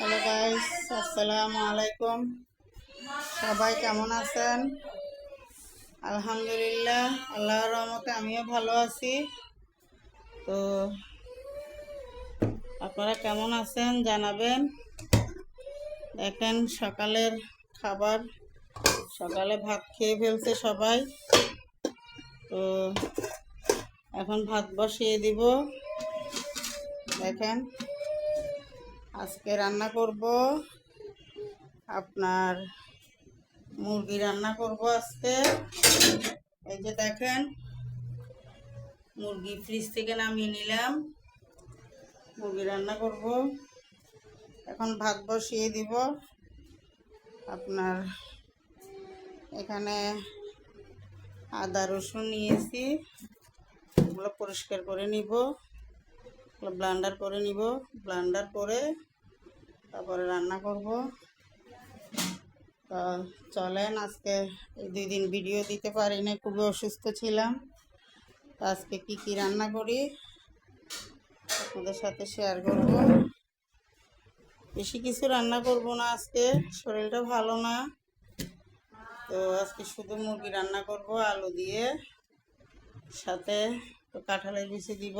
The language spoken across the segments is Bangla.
হ্যালো গাইস আসসালামু আলাইকুম সবাই কেমন আছেন? আলহামদুলিল্লাহ, আল্লাহর রহমতে আমিও ভালো আছি। তো আপনারা কেমন আছেন জানাবেন। দেখেন সকালের খাবার, সকালে ভাত খেয়ে ফেলছে সবাই। তো এখন ভাত বসিয়ে দিব। দেখেন আজকে রান্না করব। আপনার মুরগি রান্না করব আজকে। এই যে দেখেন, মুরগি ফ্রিজ থেকে নামিয়ে নিলাম। মুরগি রান্না করব। এখন ভাত বসিয়ে দিব। আপনার এখানে আদা রসুন নিয়েছি। এগুলো পরিষ্কার করে নিব। ব্লান্ডার করে নিব। ব্লান্ডার করে তারপরে রান্না করব। তা চলেন, আজকে দুই দিন ভিডিও দিতে পারি না খুবই অসুস্থ ছিলাম। তো আজকে কি কি রান্না করি আপনাদের সাথে শেয়ার করব। বেশি কিছু রান্না করব না আজকে, শরীরটা ভালো না। তো আজকে শুধু মুরগি রান্না করব, আলু দিয়ে। সাথে তো কাঁঠালের বিচি দিব।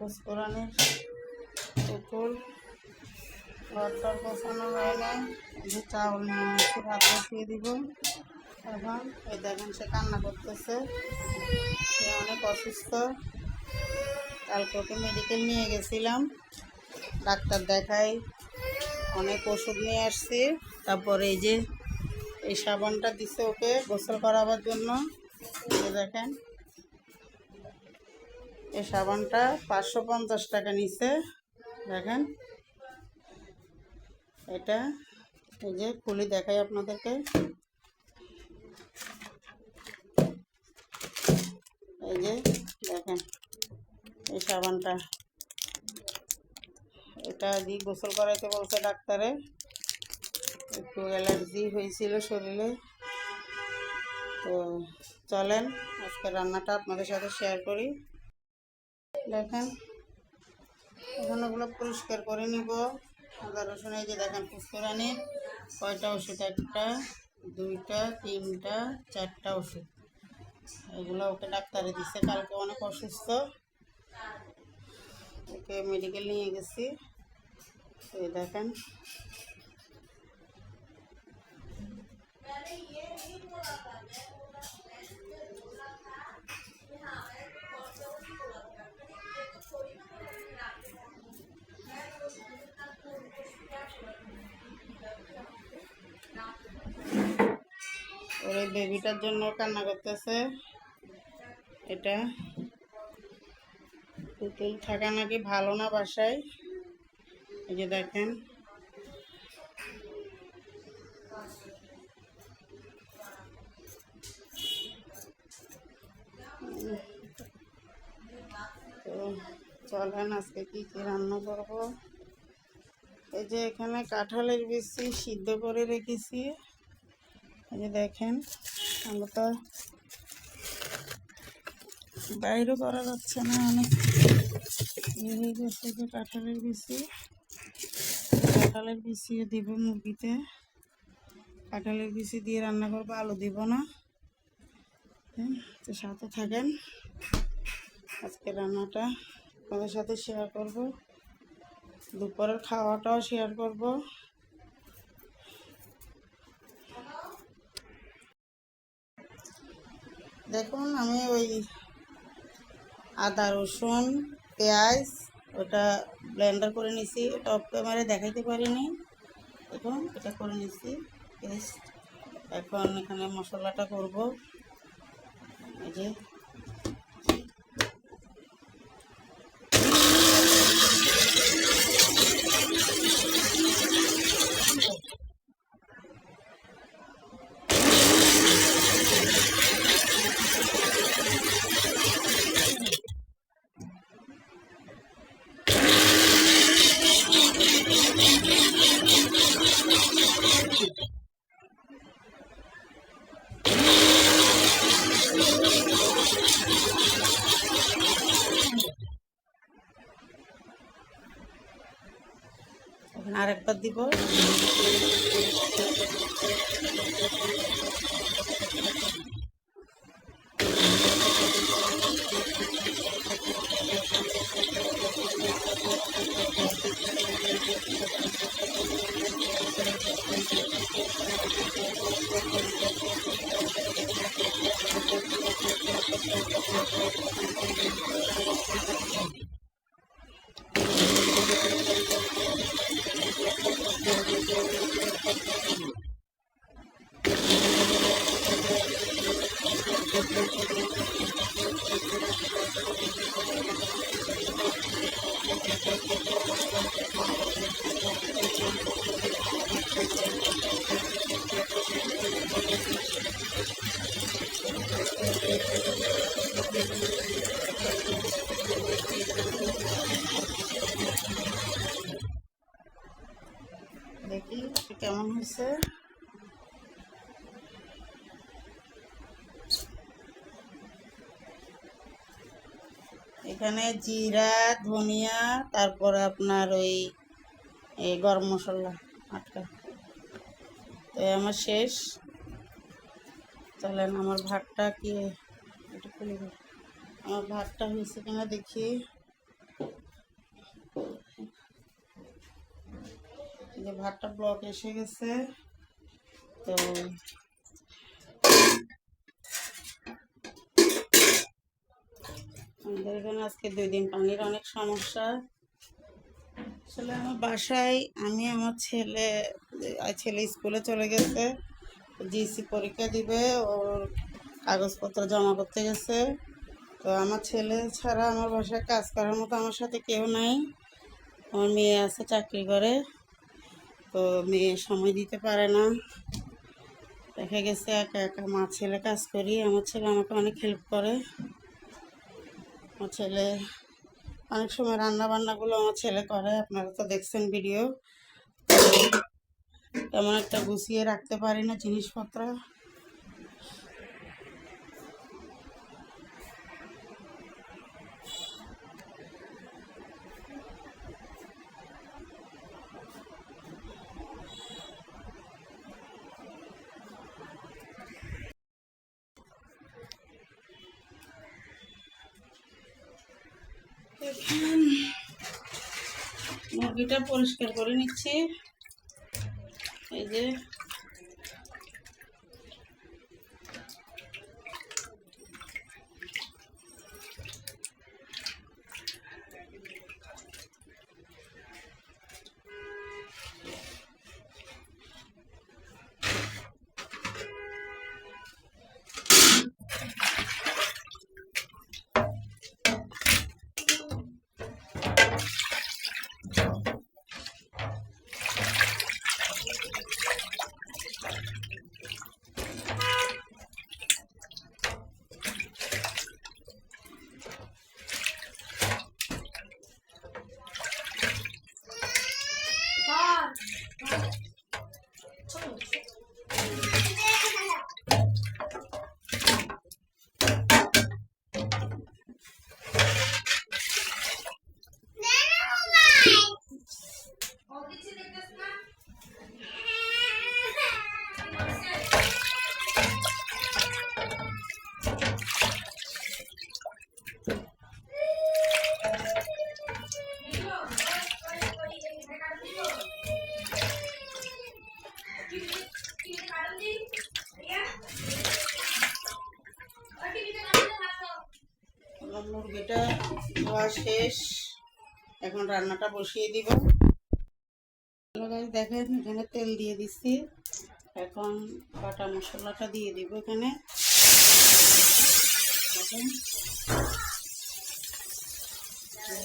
পুষ্করণের পুকুর ঘরটার বসানো হয় না। যে চাউল একটু ভাত বসিয়ে দিব। এখন এই দেখেন সে কান্না করতেছে। সে অনেক অসুস্থ। কালকে ওকে মেডিকেল নিয়ে গেছিলাম। ডাক্তার দেখাই। অনেক ওষুধ নিয়ে আসছি। তারপরে এই যে এই সাবানটা দিছে ওকে গোসল করাবার জন্য। দেখেন। এই সাবানটা পাঁচশো পঞ্চাশ টাকা নিছে। দেখেন। এটা এই যে খুলি দেখাই আপনাদেরকে। এই যে দেখেন এই সাবানটা। এটা দিয়ে গোসল করাইতে বলছে ডাক্তারে। একটু অ্যালার্জি হয়েছিল শরীরে। তো চলেন আজকে রান্নাটা আপনাদের সাথে শেয়ার করি। দেখেন, এখন ওগুলো পরিষ্কার করে নিব। আদা, রসুন, এই যে দেখেন পুষ্করানি কয়টা ওষুধ একটা, দুইটা, তিনটা, চারটা ওষুধ এগুলো ওকে ডাক্তারে দিচ্ছে কালকে অনেক অসুস্থ। ওকে মেডিকেল নিয়ে গেছি। এই দেখেন। ওর বেবিটার জন্য কান্না করতেছে। এটা পুতুল থাকা নাকি ভালো না বাসায়? এই যে দেখেন। তো চলেন আজকে কি কি রান্না করব? এই যে এখানে কাঁঠালের বেশি সিদ্ধ করে রেখেছি। এই দেখেন আমরা তো বাইরে করা যাচ্ছে না অনেক হয়ে কাঁঠালের বিচি কাঁঠালের বিচিও দিব মুরগিতে। কাঁঠালের বিচি দিয়ে রান্না করব আলু দিব না। হ্যাঁ, তো সাথে থাকেন। আজকে রান্নাটা আপনাদের সাথে শেয়ার করব। দুপুরের খাওয়াটাও শেয়ার করব। দেখুন, আমি ওই আদা, রসুন, পেঁয়াজ, ওটা ব্লেন্ডার করে নিছি। এটা অফ ক্যামেরায় দেখাইতে পারিনি। দেখুন, এটা করে নিছি। পেস্ট এখন এখানে মশলাটা করব। এই যে। আর একবার দিব। এখানে জিরা, ধনিয়া, তারপরে আপনার ওই, এই গরম মশলা আটকা। তো আমার শেষ। চলেন, আমার ভাতটা কি? একটু খুলে। আমার ভাতটা হয়েছে কিনা দেখি। যে ভাতটা ব্লক এসে গেছে। তো আমাদের এখানে আজকে দুই দিন পানির অনেক সমস্যা। আসলে আমার বাসায় আমি, আমার ছেলে ছেলে স্কুলে চলে গেছে। জিসি পরীক্ষা দিবে, ওর কাগজপত্র জমা করতে গেছে। তো আমার ছেলে ছাড়া আমার বাসায় কাজ করার মতো আমার সাথে কেউ নাই। আমার মেয়ে আছে চাকরি করে, তো মেয়ে সময় দিতে পারে না। দেখা গেছে একা একা মা ছেলে কাজ করি, আমার ছেলে আমাকে অনেক হেল্প করে। আমার ছেলে, অনেক সময় রান্না বান্নাগুলো আমার ছেলে করে, আপনারা তো দেখছেন ভিডিও তেমন একটা গুছিয়ে রাখতে পারি না জিনিসপত্র। এখন মুরগিটা পরিষ্কার করে নিচ্ছি। এই যে মুরগিটা ধোয়া শেষ। এখন রান্নাটা বসিয়ে দিব। দেখেন, এখানে তেল দিয়ে দিচ্ছি। এখন বাটা মশলাটা দিয়ে দিব এখানে।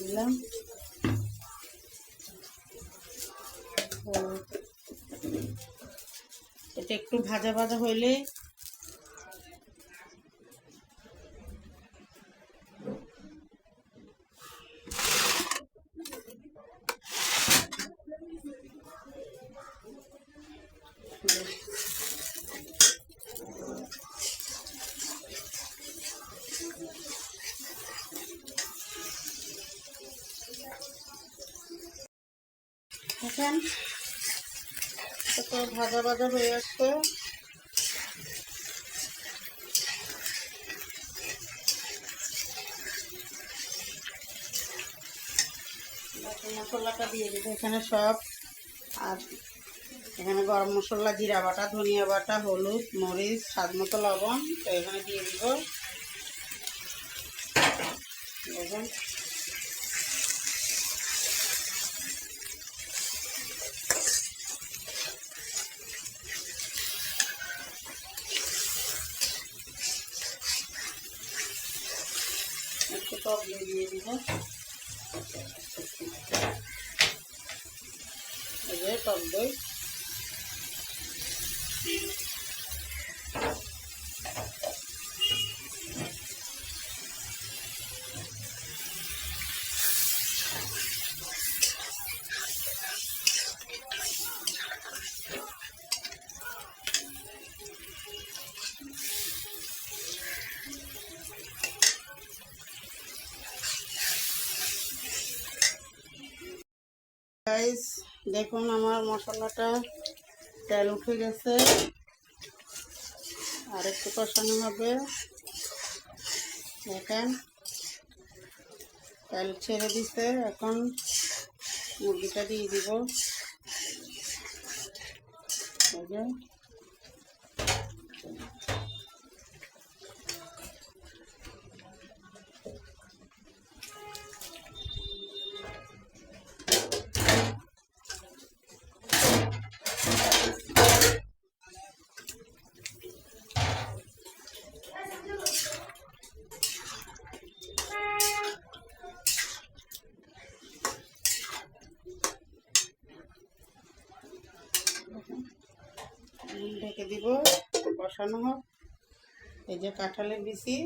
দিলাম। এটা একটু ভাজা ভাজা হইলে কত ভাজা ভাজা হয়ে আসছে। মশলাটা দিয়ে দিতে এখানে সব। আর এখানে গরম মশলা, জিরা বাটা, ধনিয়া বাটা, হলুদ, মরিচ, স্বাদ মতো লবণ। তো এখানে দিয়ে দিব। দেখুন। দই দিয়ে দিব টক দই গাইস দেখুন আমার মশলাটা তেল উঠে গেছে। আর একটু কষানো হবে। দেখেন, তেল ছেড়ে দিছে। এখন মুরগিটা দিয়ে দিব। ঢেকে দিব বসানো হোক। এই যে কাঁঠালের বিচি।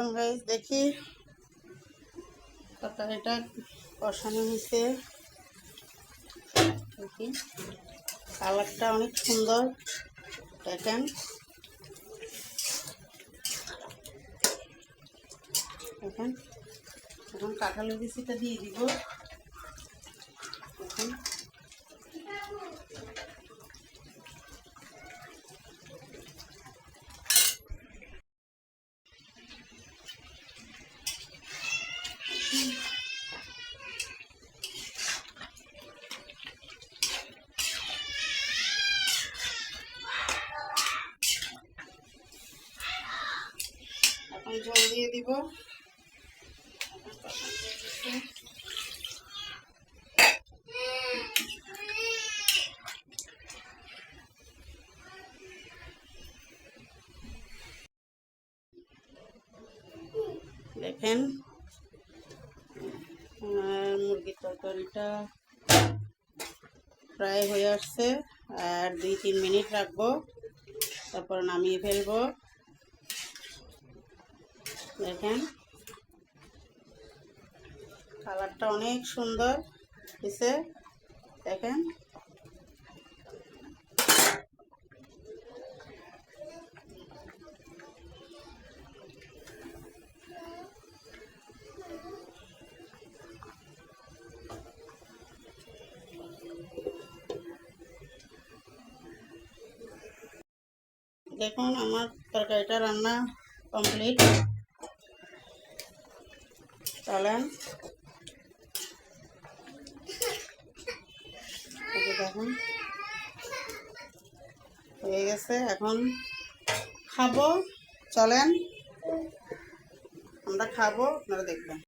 বলুন গাইজ দেখি। তরকারিটা কষানো হয়েছে। দেখি। কালারটা অনেক সুন্দর। দেখেন। দেখেন। এখন কাঁঠালের বিচিটা দিয়ে দিব দেখেন এখন জল দিয়ে দিব। দেখেন আর মুরগির তরকারিটা প্রায় হয়ে আসছে, আর দুই তিন মিনিট রাখব, তারপর নামিয়ে ফেলব। দেখেন। কালারটা অনেক সুন্দর হয়েছে দেখেন। দেখুন আমার তরকারিটা রান্না কমপ্লিট চলেন। দেখুন হয়ে গেছে। এখন খাব চলেন। আমরা খাব আপনারা দেখবেন।